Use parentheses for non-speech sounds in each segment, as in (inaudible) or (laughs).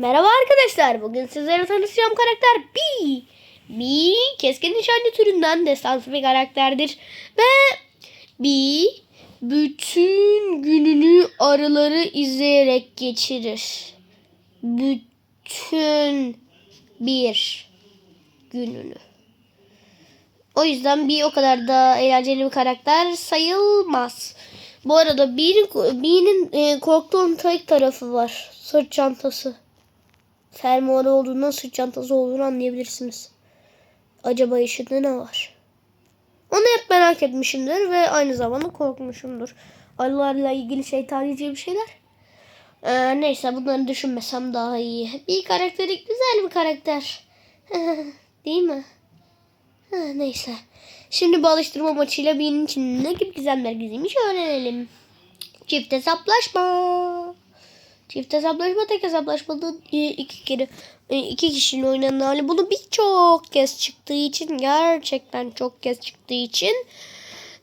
Merhaba arkadaşlar. Bugün sizlere tanışacağım karakter B. B keskin nişancı türünden destansı bir karakterdir. Ve B bütün gününü arıları izleyerek geçirir. Bütün bir gününü. O yüzden bir o kadar da eğlenceli bir karakter sayılmaz. Bu arada B'nin B'nin e, korktuğum tek tarafı var. Sırt çantası. Fermuarı olduğundan sırt çantası olduğunu anlayabilirsiniz. Acaba içinde ne var? Onu hep merak etmişimdir ve aynı zamanda korkmuşumdur. Arılarla ilgili şeytanice bir şeyler. Ee, neyse bunları düşünmesem daha iyi. Bir karakteri güzel bir karakter. (laughs) Değil mi? Neyse. Şimdi bu alıştırma maçıyla birinin için ne gibi gizemler gizliymiş öğrenelim. Çift hesaplaşma. Çift hesaplaşma tek hesaplaşmada e, iki kere e, iki kişinin oynanan hali. Bunu birçok kez çıktığı için gerçekten çok kez çıktığı için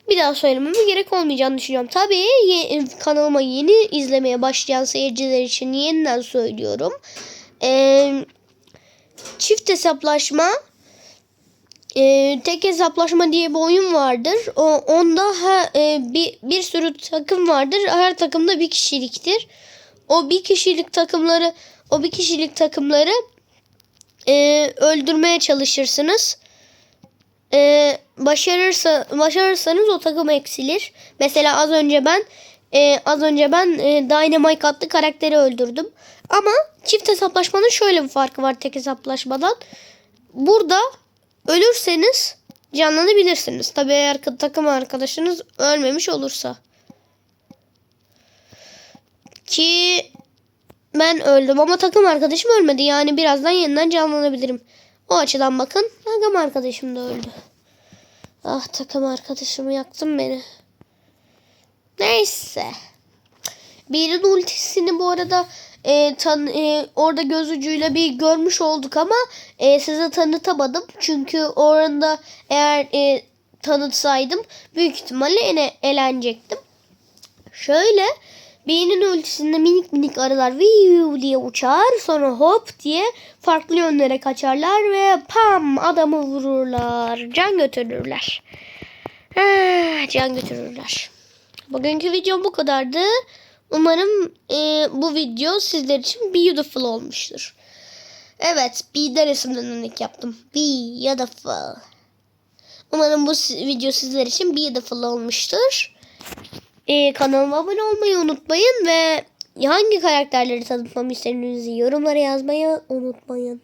bir daha söylememe gerek olmayacağını düşünüyorum. Tabii ye- kanalıma yeni izlemeye başlayan seyirciler için yeniden söylüyorum. Ee, çift hesaplaşma e, tek hesaplaşma diye bir oyun vardır. O, onda ha, e, bir, bir sürü takım vardır. Her takımda bir kişiliktir. O bir kişilik takımları o bir kişilik takımları e, öldürmeye çalışırsınız. E, başarırsa başarırsanız o takım eksilir. Mesela az önce ben e, az önce ben e, Dynamite adlı karakteri öldürdüm. Ama çift hesaplaşmanın şöyle bir farkı var tek hesaplaşmadan. Burada ölürseniz canlanabilirsiniz. Tabii eğer takım arkadaşınız ölmemiş olursa. Ki ben öldüm ama takım arkadaşım ölmedi. Yani birazdan yeniden canlanabilirim. O açıdan bakın takım arkadaşım da öldü. Ah takım arkadaşımı yaktın beni. Neyse. Birinin ultisini bu arada e, tan e, orada göz ucuyla bir görmüş olduk ama e, size tanıtamadım. Çünkü orada eğer e, tanıtsaydım büyük ihtimalle ene elenecektim. Şöyle birinin ultisinde minik minik arılar viu diye uçar. Sonra hop diye farklı yönlere kaçarlar ve pam adamı vururlar. Can götürürler. Ah, can götürürler. Bugünkü videom bu kadardı. Umarım e, bu video sizler için beautiful olmuştur. Evet, B'den resimden örnek yaptım. Beautiful. Umarım bu video sizler için beautiful olmuştur. E, kanalıma abone olmayı unutmayın ve hangi karakterleri tanıtmamı istediğinizi yorumlara yazmayı unutmayın.